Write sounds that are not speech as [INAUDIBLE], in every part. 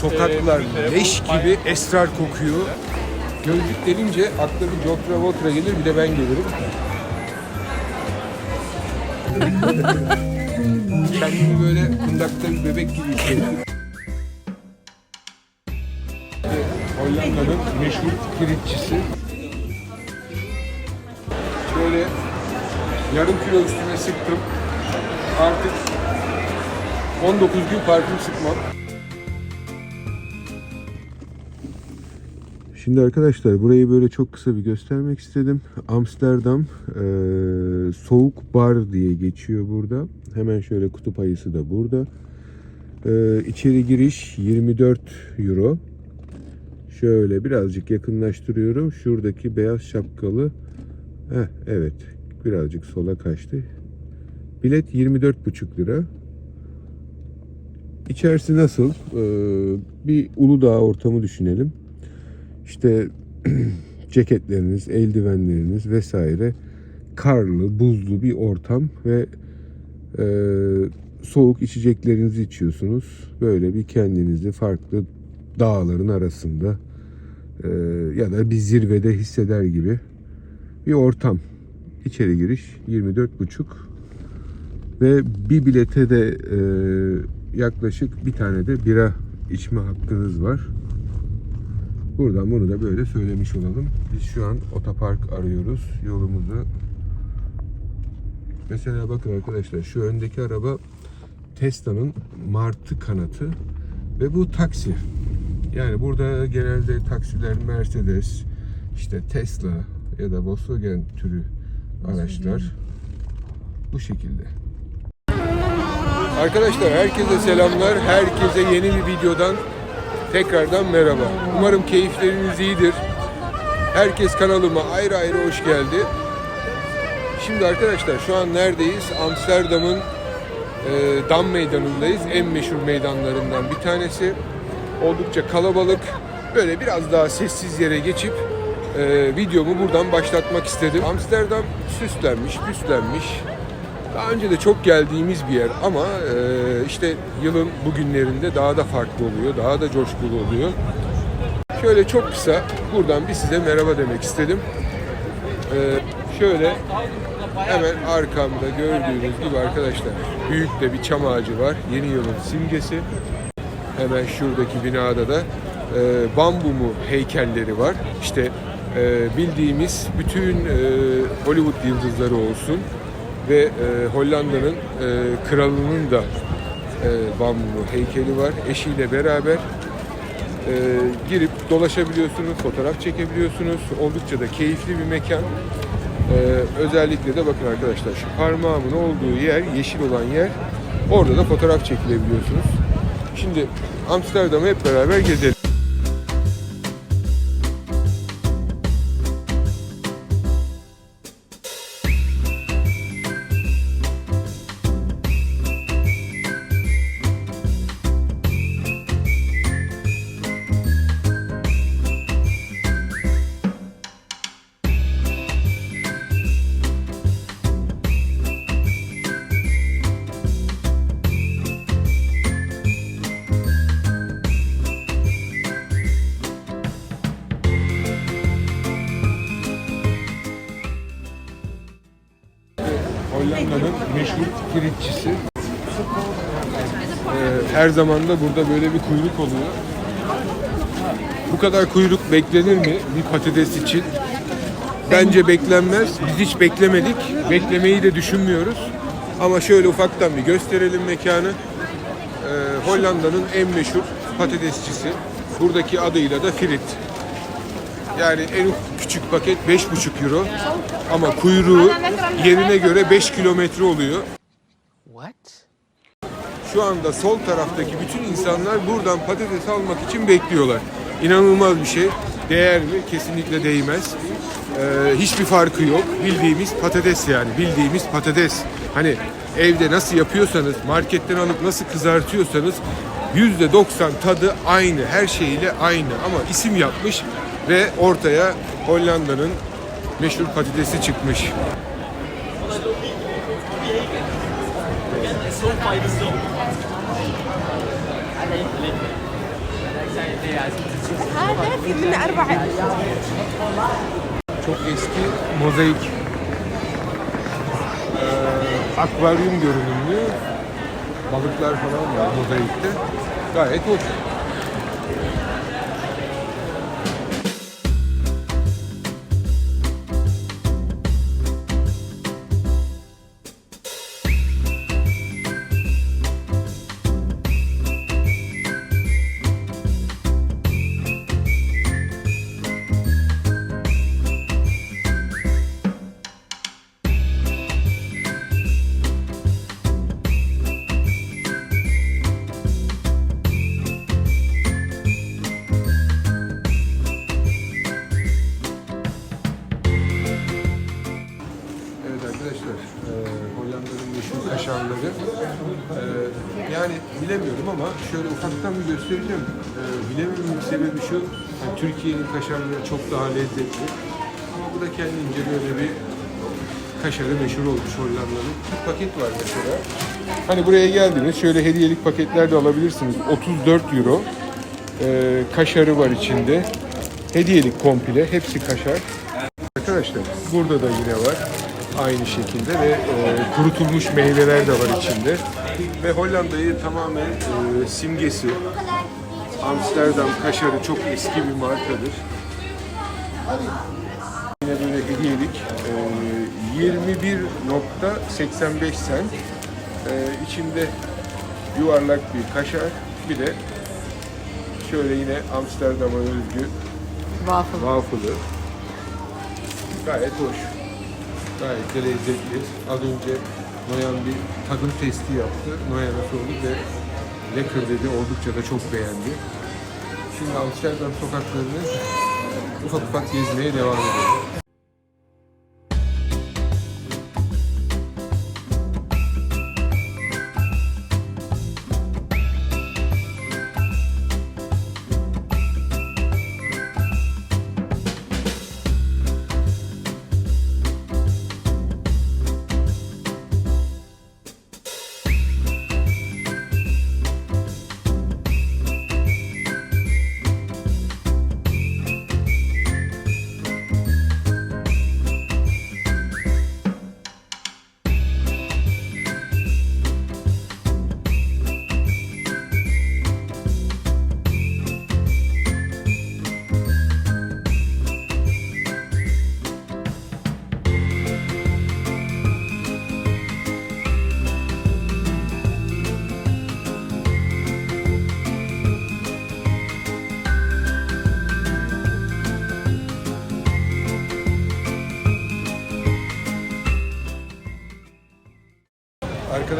Sokaklar leş gibi esrar kokuyor. Gözlük denince akla bir John Travolta gelir bir de ben gelirim. [LAUGHS] Kendimi böyle kundakta bir bebek gibi hissediyorum. Hollanda'nın meşhur pirinççisi. Şöyle yarım kilo üstüne sıktım. Artık 19 gün parfüm sıkmam. Şimdi arkadaşlar burayı böyle çok kısa bir göstermek istedim. Amsterdam eee, Soğuk Bar diye geçiyor burada. Hemen şöyle kutup ayısı da burada. Eee içeri giriş 24 euro. Şöyle birazcık yakınlaştırıyorum. Şuradaki beyaz şapkalı. Heh, evet birazcık sola kaçtı. Bilet 24,5 lira. İçerisi nasıl? Ee, bir Uludağ ortamı düşünelim. İşte [CLEARS THROAT] ceketleriniz, eldivenleriniz vesaire karlı, buzlu bir ortam ve e, soğuk içeceklerinizi içiyorsunuz. Böyle bir kendinizi farklı dağların arasında e, ya da bir zirvede hisseder gibi bir ortam. İçeri giriş 24,5 ve bir bilete de e, yaklaşık bir tane de bira içme hakkınız var. Buradan bunu da böyle söylemiş olalım. Biz şu an otopark arıyoruz. Yolumuzu Mesela bakın arkadaşlar şu öndeki araba Tesla'nın Martı kanatı ve bu taksi. Yani burada genelde taksiler Mercedes, işte Tesla ya da Volkswagen türü araçlar bu şekilde. Arkadaşlar herkese selamlar. Herkese yeni bir videodan tekrardan merhaba. Umarım keyifleriniz iyidir. Herkes kanalıma ayrı ayrı hoş geldi. Şimdi arkadaşlar şu an neredeyiz? Amsterdam'ın e, Dam Meydanı'ndayız. En meşhur meydanlarından bir tanesi. Oldukça kalabalık. Böyle biraz daha sessiz yere geçip e, videomu buradan başlatmak istedim. Amsterdam süslenmiş, püslenmiş. Daha önce de çok geldiğimiz bir yer ama e, işte yılın bugünlerinde daha da farklı oluyor, daha da coşkulu oluyor. Şöyle çok kısa buradan bir size merhaba demek istedim. E, şöyle hemen arkamda gördüğünüz gibi arkadaşlar büyük de bir çam ağacı var. Yeni yılın simgesi. Hemen şuradaki binada da e, bambumu heykelleri var. İşte e, bildiğimiz bütün Hollywood yıldızları olsun ve e, Hollanda'nın e, kralının da e, bambu heykeli var. Eşiyle beraber e, girip dolaşabiliyorsunuz, fotoğraf çekebiliyorsunuz. Oldukça da keyifli bir mekan. E, özellikle de bakın arkadaşlar şu parmağımın olduğu yer, yeşil olan yer. Orada da fotoğraf çekilebiliyorsunuz. Şimdi Amsterdam'ı hep beraber gezelim. Her zaman da burada böyle bir kuyruk oluyor. Bu kadar kuyruk beklenir mi bir patates için? Bence beklenmez. Biz hiç beklemedik. Beklemeyi de düşünmüyoruz. Ama şöyle ufaktan bir gösterelim mekanı. Ee, Hollanda'nın en meşhur patatesçisi. Buradaki adıyla da Frit. Yani en küçük paket 5,5 euro. Ama kuyruğu yerine göre 5 kilometre oluyor. What? Şu anda sol taraftaki bütün insanlar buradan patates almak için bekliyorlar. İnanılmaz bir şey. Değer mi? Kesinlikle değmez. Ee, hiçbir farkı yok. Bildiğimiz patates yani. Bildiğimiz patates. Hani evde nasıl yapıyorsanız, marketten alıp nasıl kızartıyorsanız %90 tadı aynı. Her şeyiyle aynı. Ama isim yapmış ve ortaya Hollanda'nın meşhur patatesi çıkmış. هذا في منه أربعة Çok eski mozaik eee, akvaryum görünümlü balıklar falan var mozaikte. Gayet hoş. Bilemiyorum ama şöyle ufaktan bir göstereceğim. Eee bilemememin sebebi şu, yani Türkiye'nin kaşarları çok daha lezzetli. Ama bu da kendince böyle bir kaşarı meşhur olmuş Hollanda'nın. Bir paket var mesela. Hani buraya geldiniz, şöyle hediyelik paketler de alabilirsiniz. 34 euro. Eee kaşarı var içinde. Hediyelik komple, hepsi kaşar. Arkadaşlar burada da yine var aynı şekilde ve e, kurutulmuş meyveler de var içinde. Ve Hollanda'yı tamamen e, simgesi. Amsterdam kaşarı çok eski bir markadır. Yine böyle hediyelik e, 21.85 sent. E, içinde yuvarlak bir kaşar bir de şöyle yine Amsterdam'a özgü Waffle waffle'ı. Gayet hoş. Gayet de lezzetli. Az önce Noyan bir tadım testi yaptı. Noyan'a sorduk ve lekker dedi. Oldukça da çok beğendi. Şimdi Amsterdam sokaklarını ufak ufak gezmeye devam ediyoruz.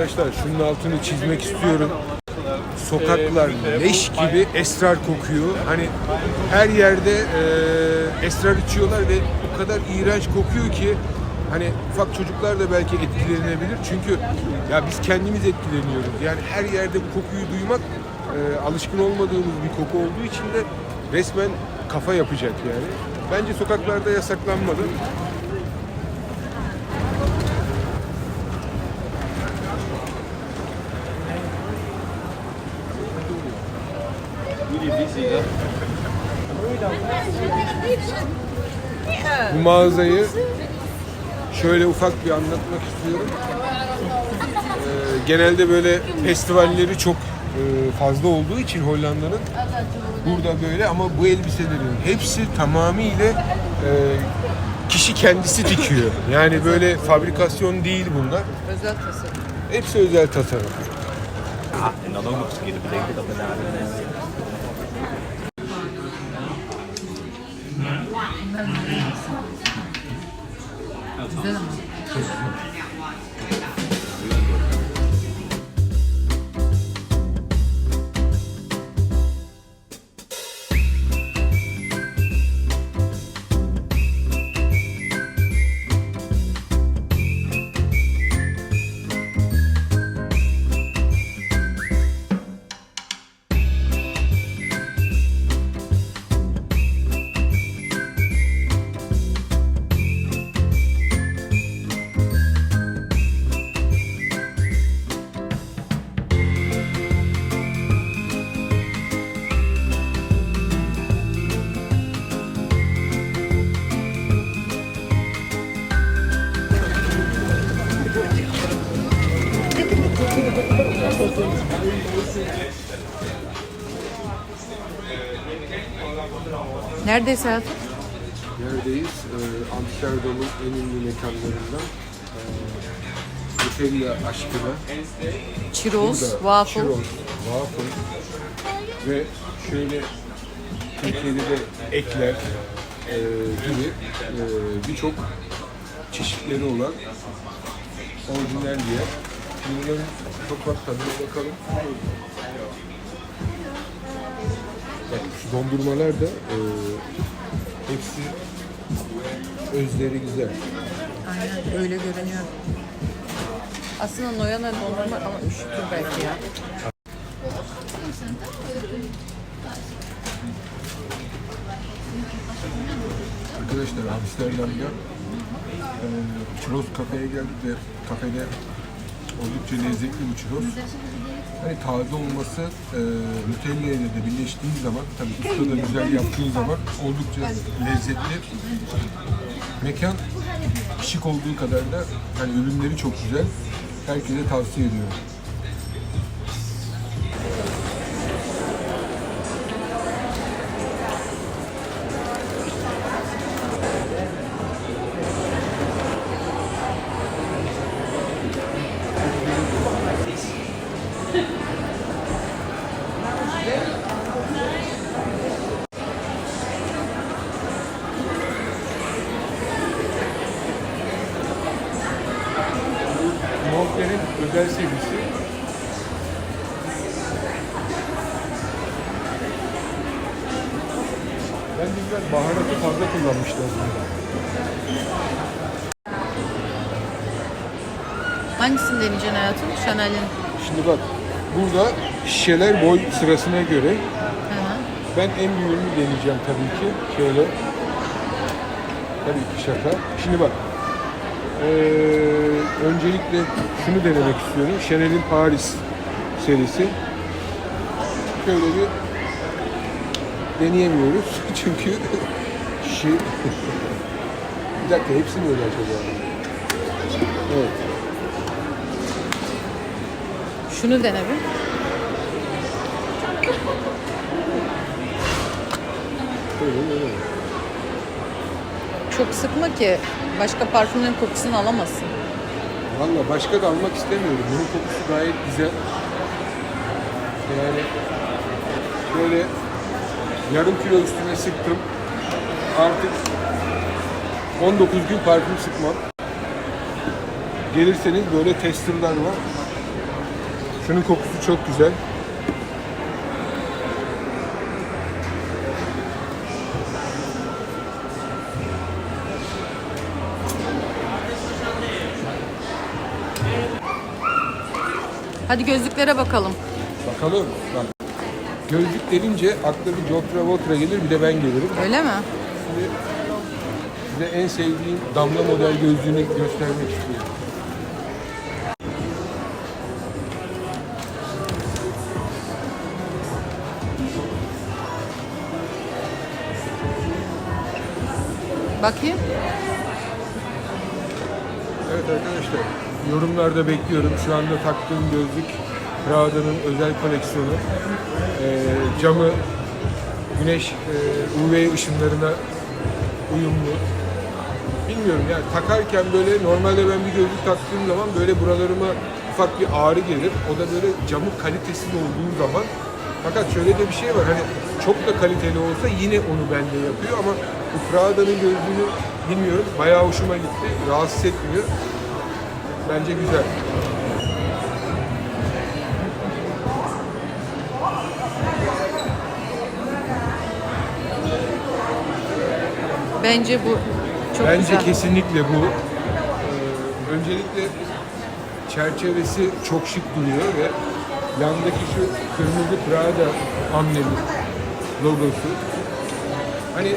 Arkadaşlar şunun altını çizmek istiyorum. Sokaklar leş gibi esrar kokuyor. Hani her yerde e, esrar içiyorlar ve o kadar iğrenç kokuyor ki hani ufak çocuklar da belki etkilenebilir. Çünkü ya biz kendimiz etkileniyoruz. Yani her yerde bu kokuyu duymak e, alışkın olmadığımız bir koku olduğu için de resmen kafa yapacak yani. Bence sokaklarda yasaklanmalı. Bu mağazayı şöyle ufak bir anlatmak istiyorum. Ee, genelde böyle festivalleri çok e, fazla olduğu için Hollanda'nın burada böyle ama bu elbiselerin hepsi tamamıyla e, kişi kendisi dikiyor. Yani böyle fabrikasyon değil bunlar. özel tasarım. Hepsi özel tasarım. En dan ook nog eens een keer de bedenken dat we daar een, Neredeyiz hayatım? Neredeyiz? Ee, Amsterdam'ın en ünlü mekanlarından. Ee, Nutella aşkına. Churros, Burada waffle. churros, waffle ve şöyle Türkiye'de de ekler e, gibi e, birçok çeşitleri olan orijinal bir yer. Bunların çok bak tadına bakalım. Bak şu dondurmalar da e, hepsi özleri güzel. Aynen öyle görünüyor. Aslında Noyan'a dondurma ama üşütür belki ya. Arkadaşlar Amsterdam'da e, churros kafeye geldik ve kafede oldukça lezzetli bu churros. Hani taze olması e, Nutella ile de birleştiği zaman tabii usta da güzel yaptığı zaman oldukça lezzetli. Mekan şık olduğu kadar da hani ürünleri çok güzel. Herkese tavsiye ediyorum. Hangisini deneyeceksin hayatım? Chanel'in. Şimdi bak burada şişeler boy sırasına göre ben en büyüğünü deneyeceğim tabii ki. Şöyle. Tabii ki şaka. Şimdi bak. Ee, öncelikle şunu denemek istiyorum. Chanel'in Paris serisi. Şöyle bir deneyemiyoruz. [LAUGHS] Çünkü şey... [LAUGHS] bir dakika hepsi mi öyle acaba? Evet. Şunu dene bir. Çok sıkma ki başka parfümlerin kokusunu alamazsın. Valla başka da almak istemiyorum. Bunun kokusu gayet güzel. Yani böyle yarım kilo üstüne sıktım. Artık 19 gün parfüm sıkmam. Gelirseniz böyle testerlar var. Şunun kokusu çok güzel. Hadi gözlüklere bakalım. Bakalım. Bak. Gözlük denince akla bir John Travolta gelir bir de ben gelirim. Öyle mi? Şimdi size en sevdiğim damla model gözlüğünü göstermek istiyorum. Bakayım. Evet arkadaşlar, yorumlarda bekliyorum. Şu anda taktığım gözlük Prada'nın özel koleksiyonu. Ee, camı güneş e, UV ışınlarına uyumlu. Bilmiyorum yani takarken böyle normalde ben bir gözlük taktığım zaman böyle buralarıma ufak bir ağrı gelir. O da böyle camın kalitesiz olduğu zaman. Fakat şöyle de bir şey var hani çok da kaliteli olsa yine onu bende yapıyor ama bu Prada'nın gözlüğünü bilmiyorum bayağı hoşuma gitti. Rahatsız etmiyor. Bence güzel. Bence bu çok Bence güzel. kesinlikle bu. Ee, öncelikle çerçevesi çok şık duruyor ve yandaki şu kırmızı Prada amblemi logosu. Hani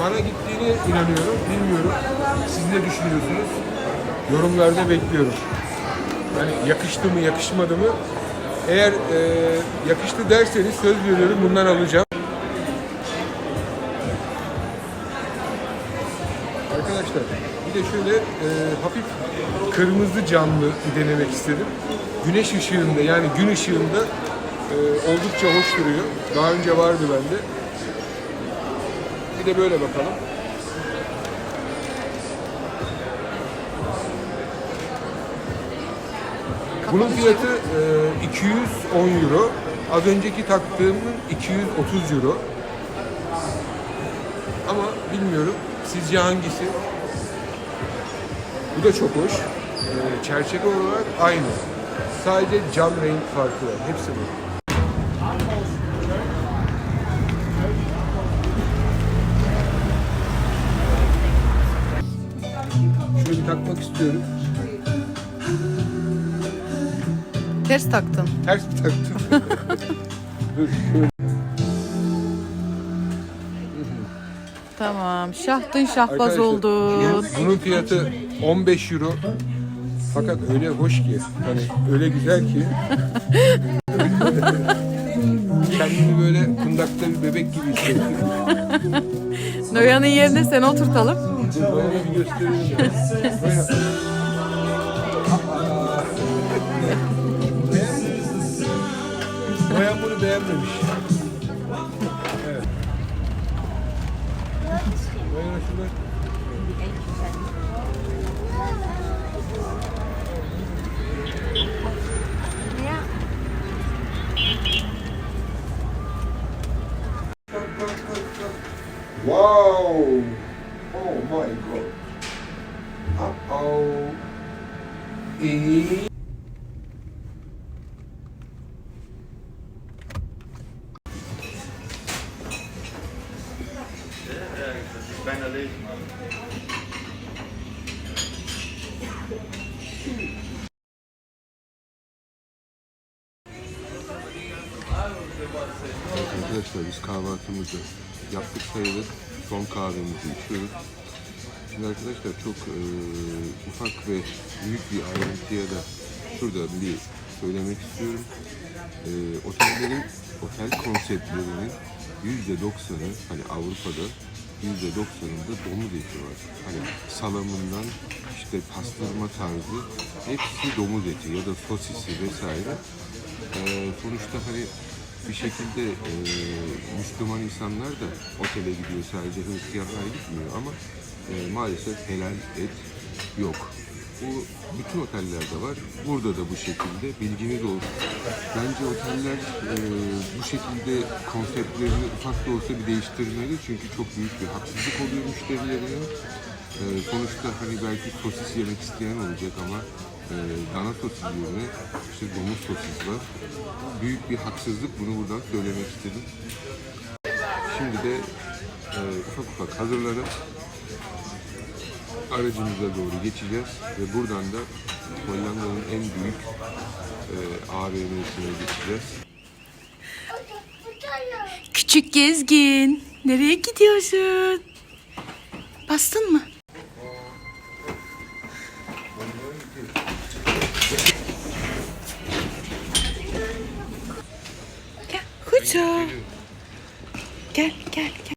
bana gittiğine inanıyorum, bilmiyorum. Siz ne düşünüyorsunuz? Yorumlarda bekliyorum. Hani yakıştı mı, yakışmadı mı? Eğer e, yakıştı derseniz söz veriyorum bundan alacağım. Arkadaşlar bir de şöyle e, hafif kırmızı camlı denemek istedim. güneş ışığında yani gün ışığında e, oldukça hoş duruyor. Daha önce vardı bende. Bir de böyle bakalım. Bunun fiyatı e, 210 euro. Az önceki taktığımın 230 euro. Ama bilmiyorum. Sizce hangisi? Bu da çok hoş. E, çerçeve olarak aynı. Sadece cam renk farkı var. Hepsi bu. İstiyorum. Ters taktın. Ters mi taktım? [LAUGHS] Tamam. Şahtın şahbaz Arkadaşlar, oldun. Bunun fiyatı 15 euro. Fakat öyle hoş ki, hani öyle güzel ki. [LAUGHS] Kendimi böyle kundakta bir bebek gibi hissediyorum. [LAUGHS] Noyan'ın yerine seni oturtalım. Bana bir. Böyle- Noyan bunu beğenmemiş. Wow! Oh my god. Uh-oh. E- kahvemizi içiyoruz. Şimdi arkadaşlar çok e, ufak ve büyük bir ayrıntıya da şurada bir söylemek istiyorum. E, otellerin, otel konseptlerinin %90'ı hani Avrupa'da %90'ında domuz eti var. Hani salamından işte pastırma tarzı hepsi domuz eti ya da sosisi vesaire. E, sonuçta hani bir şekilde e, Müslüman insanlar da otele gidiyor sadece Hristiyanlar gitmiyor ama e, maalesef helal et yok. Bu bütün otellerde var. Burada da bu şekilde bilginiz olsun. Bence oteller e, bu şekilde konseptlerini ufak da olsa bir değiştirmeli çünkü çok büyük bir haksızlık oluyor müşterilerine. E, sonuçta hani belki sosis yemek isteyen olacak ama e, dana sosis yerine işte domuz sosis. Büyük bir haksızlık bunu buradan söylemek istedim. Şimdi de e, ufak ufak hazırlanıp aracımıza doğru geçeceğiz ve buradan da Hollanda'nın en büyük e, AVM'sine geçeceğiz. Küçük gezgin. Nereye gidiyorsun? Bastın mı? Kucu. Gel gel gel.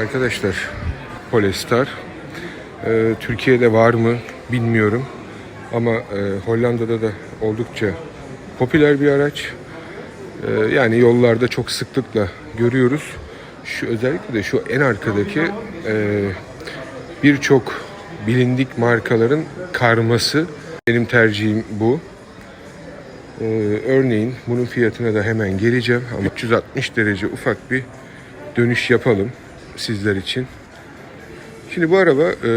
Arkadaşlar Polestar e, Türkiye'de var mı bilmiyorum ama e, Hollanda'da da oldukça popüler bir araç. E, yani yollarda çok sıklıkla görüyoruz. Şu özellikle de şu en arkadaki e, birçok bilindik markaların karması. Benim tercihim bu. Ee, örneğin bunun fiyatına da hemen geleceğim ama 360 derece ufak bir dönüş yapalım sizler için. Şimdi bu araba e,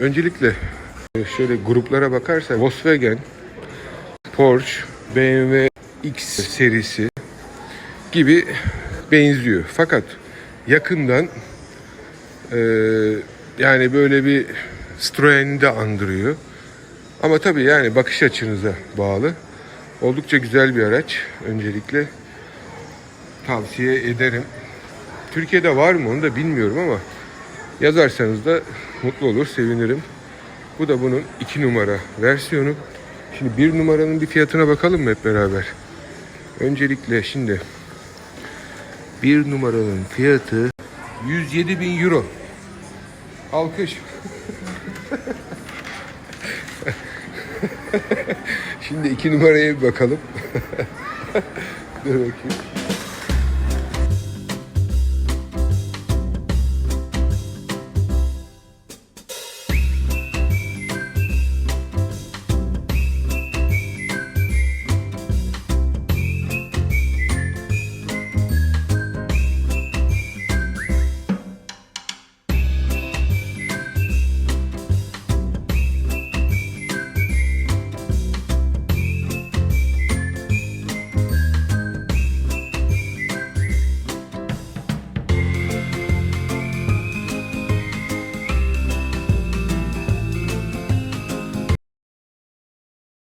öncelikle e, şöyle gruplara bakarsak Volkswagen, Porsche, BMW X serisi gibi benziyor. Fakat yakından e, yani böyle bir Citroen'i de andırıyor. Ama tabii yani bakış açınıza bağlı. Oldukça güzel bir araç. Öncelikle tavsiye ederim. Türkiye'de var mı onu da bilmiyorum ama yazarsanız da mutlu olur, sevinirim. Bu da bunun iki numara versiyonu. Şimdi bir numaranın bir fiyatına bakalım mı hep beraber? Öncelikle şimdi bir numaranın fiyatı 107 bin euro. Alkış. [LAUGHS] Şimdi iki numaraya bir bakalım. [LAUGHS] Dur bakayım.